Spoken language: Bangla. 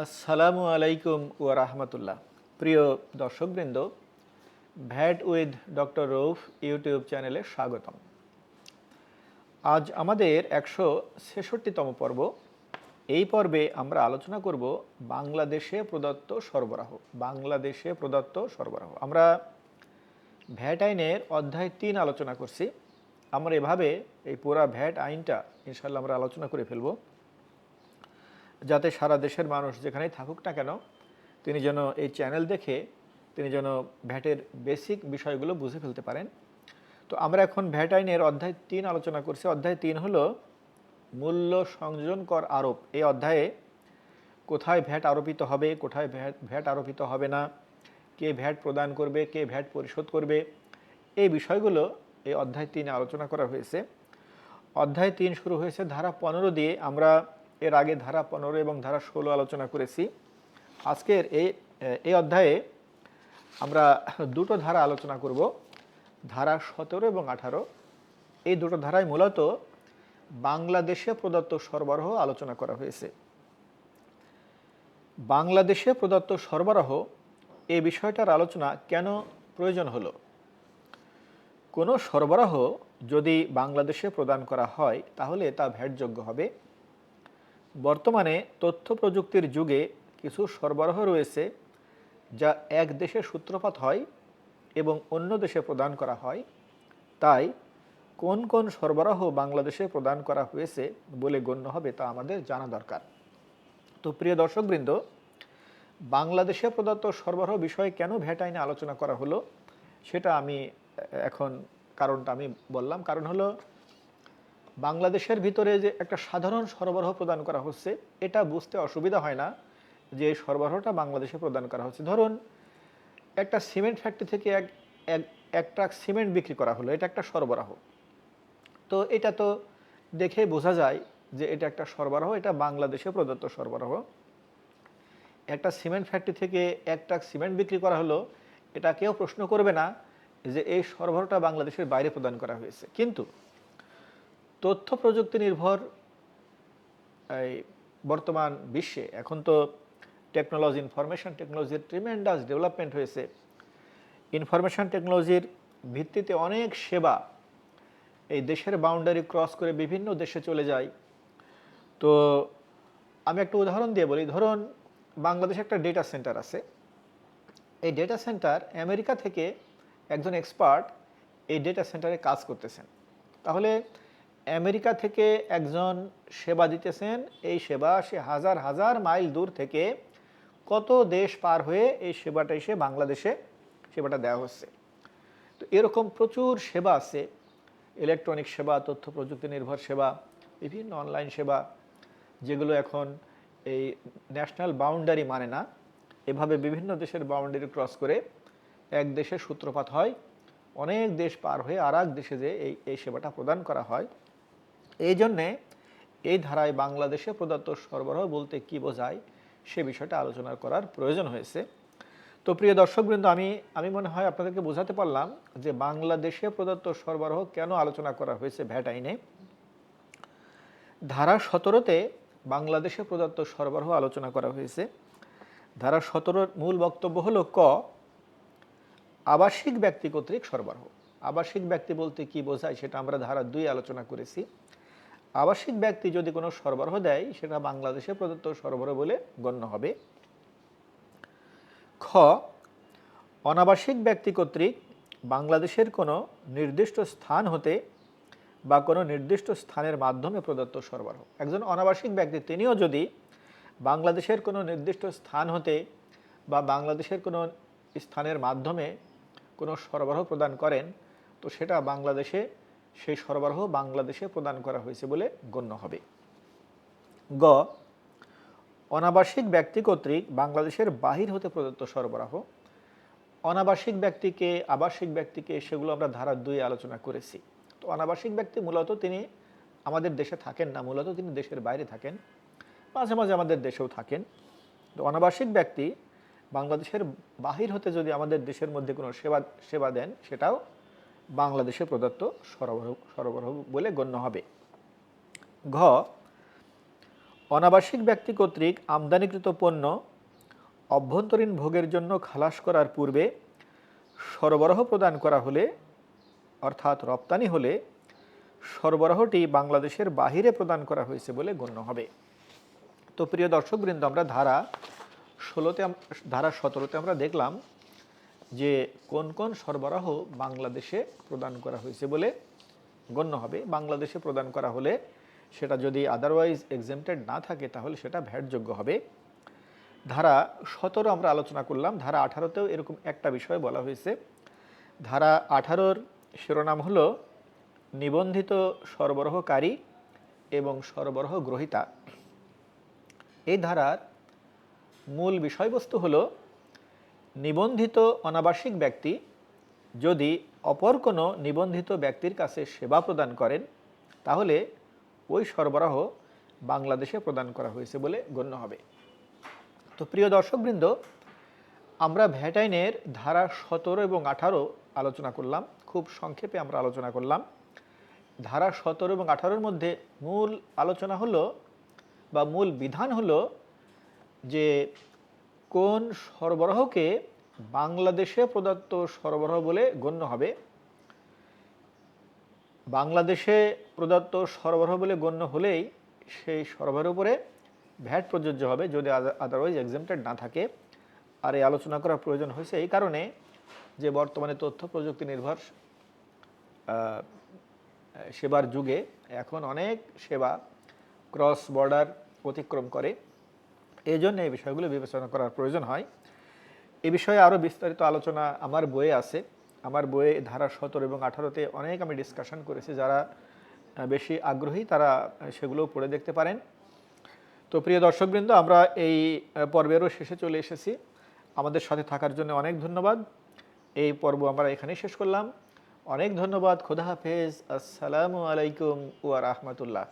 আসসালামু আলাইকুম ওয়া রাহমাতুল্লাহ। প্রিয় দর্শকবৃন্দ VAT with doctor Rauf YouTube চ্যানেলে স্বাগতম। আজ আমাদের একশো ছেষট্টিতম পর্ব। এই পর্বে আমরা আলোচনা করব বাংলাদেশে প্রদত্ত সরবরাহ, বাংলাদেশে প্রদত্ত সরবরাহ। আমরা ভ্যাট আইনের অধ্যায় তিন আলোচনা করছি। আমরা এভাবে এই পুরা ভ্যাট আইনটা ইনশাল্লাহ আমরা আলোচনা করে ফেলব। যাতে সারা দেশের মানুষ যেখানেই থাকুক না কেন, তিনি যেন এই চ্যানেল দেখে তিনি যেন ভ্যাটের বেসিক বিষয়গুলো বুঝে ফেলতে পারেন। তো আমরা এখন ভ্যাট আইনের অধ্যায় তিন আলোচনা করছি। অধ্যায় তিন হলো মূল্য সংযোজন কর আরোপ। এই অধ্যায়ে কোথায় ভ্যাট আরোপিত হবে, কোথায় ভ্যাট ভ্যাট আরোপিত হবে না, কে ভ্যাট প্রদান করবে, কে ভ্যাট পরিশোধ করবে, এই বিষয়গুলো এই অধ্যায় তিনে আলোচনা করা হয়েছে। অধ্যায় তিন শুরু হয়েছে ধারা পনেরো দিয়ে। আমরা এর আগে ধারা পনেরো এবং ধারা ষোলো আলোচনা করেছি। আজকের এই এই অধ্যায়ে আমরা দুটো ধারা আলোচনা করব, ধারা সতেরো এবং আঠারো। এই দুটো ধারায় মূলত বাংলাদেশে প্রদত্ত সরবরাহ আলোচনা করা হয়েছে। বাংলাদেশে প্রদত্ত সরবরাহ এই বিষয়টার আলোচনা কেন প্রয়োজন হলো? কোনো সরবরাহ যদি বাংলাদেশে প্রদান করা হয়, তাহলে তা ভ্যাটযোগ্য হবে। বর্তমানে তথ্য প্রযুক্তির যুগে কিছু সরবরাহ রয়েছে যা এক দেশে সূত্রপাত হয় এবং অন্য দেশে প্রদান করা হয়। তাই কোন কোন সরবরাহ বাংলাদেশে প্রদান করা হয়েছে বলে গণ্য হবে তা আমাদের জানা দরকার। তো প্রিয় দর্শকবৃন্দ, বাংলাদেশে প্রদত্ত সরবরাহ বিষয়ে কেন ভ্যাট আইনে আলোচনা করা হলো, সেটা আমি এখন কারণটা আমি বললাম। কারণ হলো বাংলাদেশের ভিতরে যে একটা সাধারণ সরবরাহ প্রদান করা হচ্ছে, এটা বুঝতে অসুবিধা হয় না যে এই সরবরাহটা বাংলাদেশে প্রদান করা হচ্ছে। ধরুন, একটা সিমেন্ট ফ্যাক্টরি থেকে এক এক ট্রাক সিমেন্ট বিক্রি করা হলো, এটা একটা সরবরাহ। তো এটা তো দেখে বোঝা যায় যে এটা একটা সরবরাহ, এটা বাংলাদেশে প্রদত্ত সরবরাহ। একটা সিমেন্ট ফ্যাক্টরি থেকে এক ট্রাক সিমেন্ট বিক্রি করা হলো, এটা কেউ প্রশ্ন করবে না যে এই সরবরাহটা বাংলাদেশের বাইরে প্রদান করা হয়েছে। কিন্তু তথ্য প্রযুক্তি নির্ভর, এই বর্তমান বিশ্বে। এখন তো টেকনোলজি ইনফরমেশন টেকনোলজির ট্রিমেন্ডাস ডেভেলপমেন্ট হয়েছে। ইনফরমেশন টেকনোলজির ভিত্তিতে অনেক সেবা এই দেশের বাউন্ডারি ক্রস করে বিভিন্ন দেশে চলে যায়। তো আমি একটা উদাহরণ দিয়ে বলি। ধরুন, বাংলাদেশে একটা ডেটা সেন্টার আছে। এই ডেটা সেন্টার আমেরিকা থেকে একজন এক্সপার্ট এই ডেটা সেন্টারে কাজ করতেছেন। তাহলে আমেরিকা থেকে একজন সেবা দিতেছেন। এই সেবা সে হাজার হাজার মাইল দূর থেকে কত দেশ পার হয়ে এই সেবাটা এসে বাংলাদেশে সেবাটা দেওয়া হচ্ছে। তো এরকম প্রচুর সেবা আছে। ইলেকট্রনিক সেবা, তথ্য প্রযুক্তি নির্ভর সেবা, বিভিন্ন অনলাইন সেবা, যেগুলো এখন এই ন্যাশনাল বাউন্ডারি মানে না। এভাবে বিভিন্ন দেশের বাউন্ডারি ক্রস করে এক দেশের সূত্রপাত হয়। অনেক দেশ পার হয়ে আর দেশে যে এই এই সেবাটা প্রদান করা হয়। এই জন্যে এই ধারায় বাংলাদেশে প্রদত্ত সরবরাহ বলতে কি বোঝায় সে বিষয়টা আলোচনা করার প্রয়োজন হয়েছে। তো প্রিয় দর্শকবৃন্দ, আমি আমি মনে হয় আপনাদেরকে বোঝাতে পারলাম যে বাংলাদেশে প্রদত্ত সরবরাহ কেন আলোচনা করা হয়েছে ভ্যাট আইনে। ধারা সতেরোতে বাংলাদেশে প্রদত্ত সরবরাহ আলোচনা করা হয়েছে। ধারা সতেরোর মূল বক্তব্য হলো ক, আবাসিক ব্যক্তি কর্তৃক সরবরাহ। আবাসিক ব্যক্তি বলতে কি বোঝায় সেটা আমরা ধারা দুই আলোচনা করেছি। আবাসিক ব্যক্তি যদি কোনো সরবরাহ দেয়, সেটা বাংলাদেশে প্রদত্ত সরবরাহ বলে গণ্য হবে। খ, অনাবাসিক ব্যক্তি কর্তৃক বাংলাদেশের কোনো নির্দিষ্ট স্থান হতে বা কোনো নির্দিষ্ট স্থানের মাধ্যমে প্রদত্ত সরবরাহ। একজন অনাবাসিক ব্যক্তি, তিনিও যদি বাংলাদেশের কোনো নির্দিষ্ট স্থান হতে বা বাংলাদেশের কোনো স্থানের মাধ্যমে কোনো সরবরাহ প্রদান করেন, তো সেটা বাংলাদেশে সেই সরবরাহ বাংলাদেশে প্রদান করা হয়েছে বলে গণ্য হবে। গ, অনাবাসিক ব্যক্তি কর্তৃক বাংলাদেশের বাহির হতে প্রদত্ত সরবরাহ। অনাবাসিক ব্যক্তিকে আবাসিক ব্যক্তিকে সেগুলো আমরা ধারা দুই আলোচনা করেছি। তো অনাবাসিক ব্যক্তি মূলত তিনি আমাদের দেশে থাকেন না, মূলত তিনি দেশের বাইরে থাকেন, মাঝে মাঝে আমাদের দেশেও থাকেন। তো অনাবাসিক ব্যক্তি বাংলাদেশের বাহির হতে যদি আমাদের দেশের মধ্যে কোনো সেবা সেবা দেন, সেটাও বাংলাদেশে প্রদত্ত সরবরাহ সরবরাহ বলে গণ্য হবে। ঘ, অনাবাসিক ব্যক্তি কর্তৃক আমদানিকৃত পণ্য অভ্যন্তরীণ ভোগের জন্য খালাস করার পূর্বে সরবরাহ প্রদান করা হলে, অর্থাৎ রপ্তানি হলে, সরবরাহটি বাংলাদেশের বাহিরে প্রদান করা হয়েছে বলে গণ্য হবে। তো প্রিয় দর্শকবৃন্দ, আমরা ধারা ষোলোতে ধারা সতেরোতে আমরা দেখলাম যে কোন কোন সরবরাহ বাংলাদেশে প্রদান করা হয়েছে বলে গণ্য হবে। বাংলাদেশে প্রদান করা হলে সেটা যদি আদারওয়াইজ এক্সেমটেড না থাকে, তাহলে সেটা ভ্যাটযোগ্য হবে। ধারা সতেরো আমরা আলোচনা করলাম। ধারা আঠারোতেও এরকম একটা বিষয় বলা হয়েছে। ধারা আঠারোর শিরোনাম হল নিবন্ধিত সরবরাহকারী এবং সরবরাহ গ্রহিতা। এই ধারার মূল বিষয়বস্তু হলো নিবন্ধিত অনাবাসিক ব্যক্তি যদি অপর কোনো নিবন্ধিত ব্যক্তির কাছে সেবা প্রদান করেন, তাহলে ওই সরবরাহ বাংলাদেশে প্রদান করা হয়েছে বলে গণ্য হবে। তো প্রিয় দর্শকবৃন্দ, আমরা ভ্যাট আইনের ধারা সতেরো এবং আঠারো আলোচনা করলাম, খুব সংক্ষেপে আমরা আলোচনা করলাম। ধারা সতেরো এবং আঠারোর মধ্যে মূল আলোচনা হলো বা মূল বিধান হলো যে কোন সরবরাহকে বাংলাদেশে প্রদত্ত সরবরাহ বলে গণ্য হবে? বাংলাদেশে প্রদত্ত সরবরাহ বলে গণ্য হলেই সেই সরবরাহের উপরে ভ্যাট প্রযোজ্য হবে যদি আদারওয়াইজ এক্সেমটেড না থাকে। আর এই আলোচনা করার প্রয়োজন হয়েছে এই কারণে যে বর্তমানে তথ্য প্রযুক্তি নির্ভর সেবার যুগে এখন অনেক সেবা ক্রস বর্ডার অতিক্রম করে। এই জন্য এই বিষয়গুলো বিবেচনা করার প্রয়োজন হয়। এ বিষয়ে আরও বিস্তারিত আলোচনা আমার বইয়ে আছে। আমার বইয়ে ধারা সতেরো এবং আঠারোতে অনেক আমি ডিসকাশন করেছি, যারা বেশি আগ্রহী তারা সেগুলো পড়ে দেখতে পারেন। তো প্রিয় দর্শকবৃন্দ, আমরা এই পর্বেরও শেষে চলে এসেছি। আমাদের সাথে থাকার জন্য অনেক ধন্যবাদ। এই পর্ব আমরা এখানেই শেষ করলাম। অনেক ধন্যবাদ। খোদা হাফেজ। আসসালামু আলাইকুম ওয়া রাহমাতুল্লাহ।